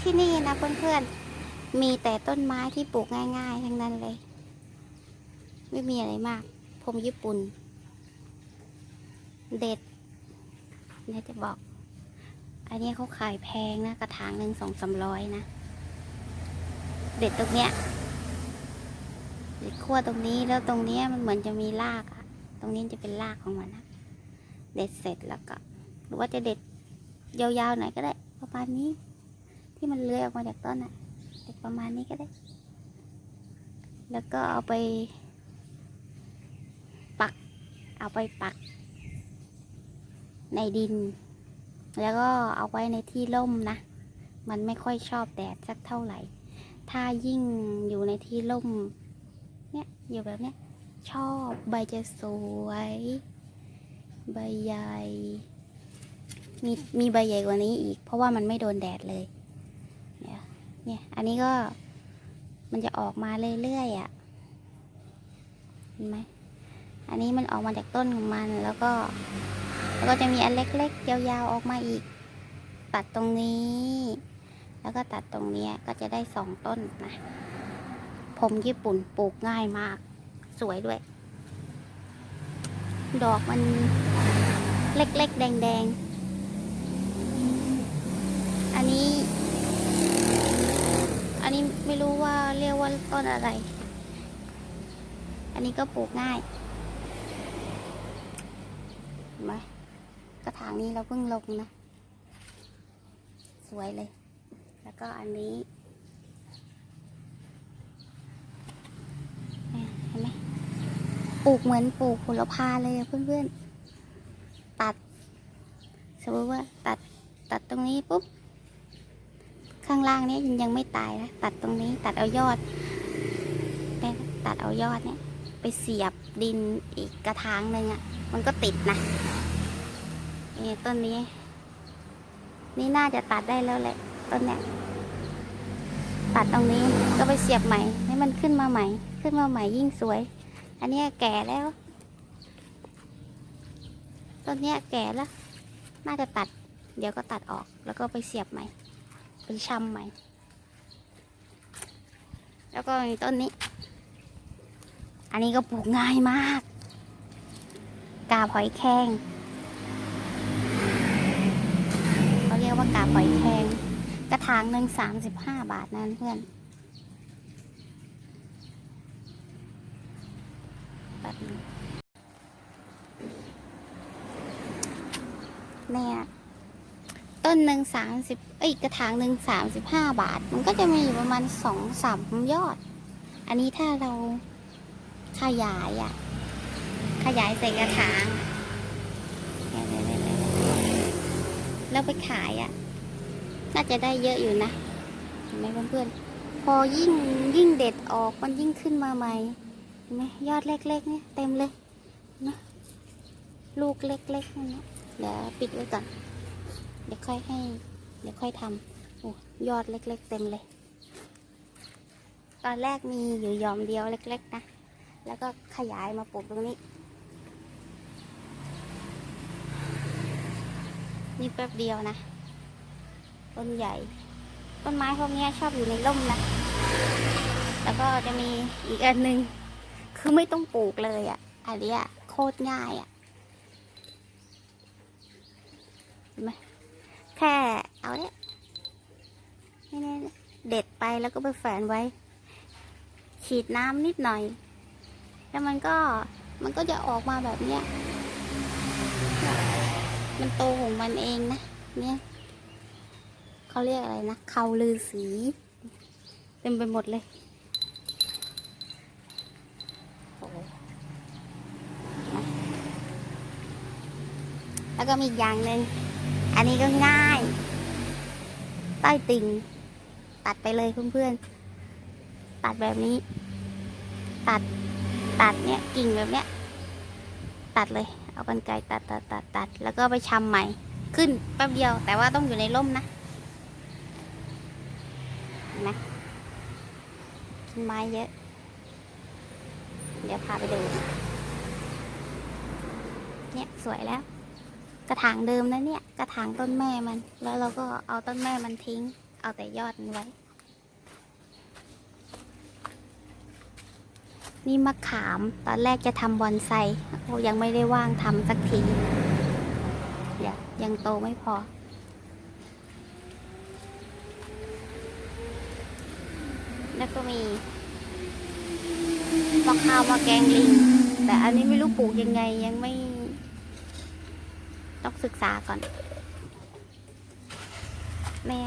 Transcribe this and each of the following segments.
ที่นี่นะเพื่อนๆ มีแต่ต้นไม้ที่ปลูกง่าย ๆ ทั้งนั้นเลย ไม่มีอะไรมาก พรมญี่ปุ่น เด็ดเนี่ยจะบอก อันนี้เขาขายแพงนะ กระถางหนึ่งสองสามร้อยนะ เด็ดตรงเนี้ย เด็ดขั้วตรงนี้แล้วตรงเนี้ยมันเหมือนจะมีรากอะตรงนี้จะเป็นรากของมันนะ เด็ดเสร็จแล้วก็ หรือว่าจะเด็ดยาวๆหน่อยก็ได้ประมาณนี้ ที่มันเลื้อยออกมาจากต้นอะเด็ดประมาณนี้ก็ได้ แล้วก็เอาไป ปัก เอาไปปัก ในดิน แล้วก็เอาไว้ในที่ร่มนะ มันไม่ค่อยชอบแดดสักเท่าไหร่ ถ้ายิ่งอยู่ในที่ร่ม เนี่ยอยู่แบบเนี้ยชอบใบจะสวย ใบใหญ่ มีมีใบใหญ่กว่านี้อีก เพราะว่ามันไม่โดนแดดเลย เนี่ยอันนี้ก็มันจะออกมาเรื่อยๆอะ่ะเห็นไหมอันนี้มันออกมาจากต้นของมันแล้วก็ แล้วก็จะมีอันเล็กๆยาวๆออกมาอีก ตัดตรงนี้ แล้วก็ตัดตรงเนี้ยก็จะได้สองต้นนะผมญี่ปุ่นปลูกง่ายมาก สวยด้วย ดอกมันเล็กๆ แดงๆ อันนี้ ไม่รู้ว่าเรียกว่าต้นอะไร อันนี้ก็ปลูกง่ายเห็นไหมกระถางนี้เราเพิ่งลงนะ สวยเลย แล้วก็อันนี้เห็นไหมปลูกเหมือนปลูกผลพาเลยอะเพื่อนๆ ตัด สมมติว่าตัดตัดตรงนี้ปุ๊บ ข้างล่างเนี้ยยังไม่ตายนะตัดตรงนี้ตัดเอายอดตัดเอายอดเนี่ยไปเสียบดินอีกกระถางหนึ่งอะ่ะ มันก็ติดนะนี่ต้นนี้ นี่น่าจะตัดได้แล้วแหละต้นเนี้ยตัดตรงนี้ก็ไปเสียบใหม่ ให้มันขึ้นมาใหม่ ขึ้นมาใหม่ยิ่งสวย อันนี้แก่แล้วต้นเนี้ยแก่แล้ว น่าจะตัด เดี๋ยวก็ตัดออกแล้วก็ไปเสียบใหม่ เป็นชำใหม่ แล้วก็มีต้นนี้ อันนี้ก็ปลูกง่ายมาก กาบหอยแครงเขาเรียกว่ากาบหอยแครงกระถางหนึ่งสามสิบห้าบาทนั่นเพื่อนแบบนี้เนี่ย ต้นหนึ่งสามสิบเอ้ยกระถางหนึ่งสามสิบห้าบาท มันก็จะมีอยู่ประมาณสองสามยอด อันนี้ถ้าเราขยายอะขยายใส่กระถาง แล้วไปขายอะน่าจะได้เยอะอยู่นะเห็นไหมเพื่อนๆพอยิ่งยิ่งเด็ดออกมันยิ่งขึ้นมาใหม่เห็นไหมยอดเล็กๆเนี่ยเต็มเลยนะลูกเล็กๆนั่นนะเดี๋ยวปิดไว้ก่อน เดี๋ยวค่อยให้ เดี๋ยวค่อยทำโอ้ยอดเล็ก ๆ เต็มเลย ตอนแรกมีอยู่ยอมเดียวเล็ก ๆ นะ แล้วก็ขยายมาปลูกตรงนี้ นี่แป๊บเดียวนะ ต้นใหญ่ ต้นไม้พวกนี้ชอบอยู่ในร่มนะ แล้วก็จะมีอีกอันหนึ่งคือไม่ต้องปลูกเลยอะ่ะ อันนี้โคตรง่ายอะ่ะเห็นไหม แค่เอาเนี่ยเด็ดไปแล้วก็ไปแฝนไว้ ฉีดน้ำนิดหน่อย แล้วมันก็มันก็จะออกมาแบบเนี้ย มันโตของมันเองนะ เนี่ยเขาเรียกอะไรนะเขาลือสีเต็มไปหมดเลยแล้วก็มีอีกอย่างหนึ่ง อันนี้ก็ง่าย ใต้ติ่ง ตัดไปเลยเพื่อนๆ ตัดแบบนี้ ตัด ตัดเนี่ยกิ่งแบบเนี้ย ตัดเลย เอากันไกรตัดตัดตัดตัด แล้วก็ไปชำใหม่ ขึ้นแป๊บเดียว แต่ว่าต้องอยู่ในร่มนะเห็นไหมต้นไม้เยอะ เดี๋ยวพาไปดู เนี่ยสวยแล้ว กระถางเดิมนะเนี่ย กระถางต้นแม่มัน แล้วเราก็เอาต้นแม่มันทิ้ง เอาแต่ยอดมันไว้ นี่มะขามตอนแรกจะทำบอนไซโอ้ยังไม่ได้ว่างทำสักทีเดี๋ยวยังโตไม่พอแล้วก็มีมะขาวมะแกงลิง แต่อันนี้ไม่รู้ปลูกยังไงยังไม่ ต้องศึกษาก่อน แม่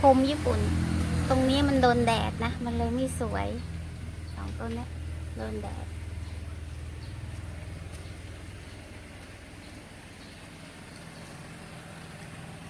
พรมญี่ปุ่น ตรงนี้มันโดนแดดนะ มันเลยไม่สวย สองต้นนี้โดนแดด